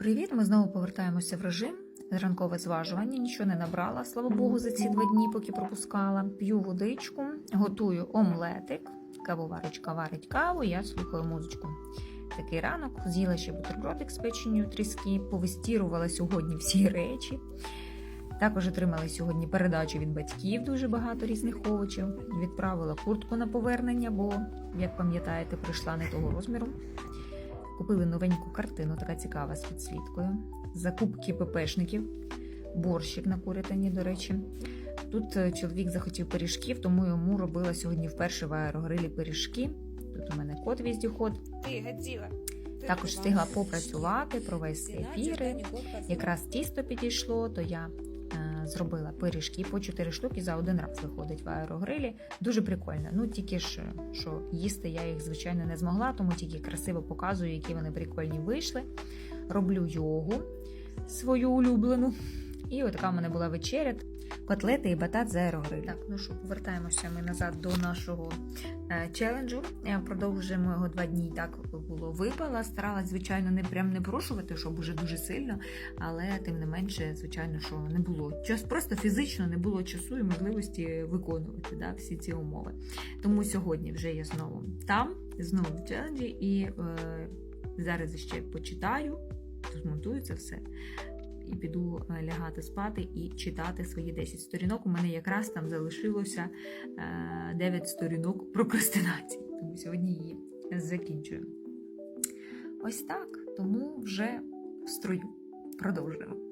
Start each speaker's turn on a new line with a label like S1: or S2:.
S1: Привіт! Ми знову повертаємося в режим. Ранкове зважування, нічого не набрала, слава Богу, за ці два дні, поки пропускала. П'ю водичку, готую омлетик, кавоварочка варить каву, я слухаю музичку. Такий ранок, з'їла ще бутербродик з печенью тріски, повистірувала сьогодні всі речі. Також отримали сьогодні передачу від батьків дуже багато різних овочів. Відправила куртку на повернення, бо, як пам'ятаєте, прийшла не того розміру. Купили новеньку картину, така цікава з підсвіткою. Закупки ППшників, борщик на курятині, до речі. Тут е, чоловік захотів пиріжків, тому йому робила сьогодні вперше в аерогрилі пиріжки. Тут у мене кот віздюход.
S2: Ти Годзіла.
S1: Також встигла попрацювати, провести ефіри. Якраз тісто підійшло, то я зробила пиріжки по 4 штуки за один раз виходить в аерогрилі. Дуже прикольно. Ну тільки ж що їсти я їх звичайно не змогла, тому тільки красиво показую, які вони прикольні вийшли. Роблю йогу свою улюблену. І отака в мене була вечеря. Котлети і батат з аерогрилю. Так, ну що, повертаємося ми назад до нашого е, челенджу. Е, Продовжуємо його два дні. Так було випала. Старалась, звичайно, не прям не порушувати, щоб уже дуже сильно, але тим не менше, звичайно, що не було час, просто фізично не було часу і можливості виконувати да, всі ці умови. Тому сьогодні вже я знову там, знову в челенджі, і е, зараз ще почитаю, змонтую це все. І піду е, лягати спати і читати свої 10 сторінок. У мене якраз там залишилося е, 9 сторінок прокрастинації. Тому сьогодні її закінчую. Ось так. Тому вже в строю. Продовжуємо.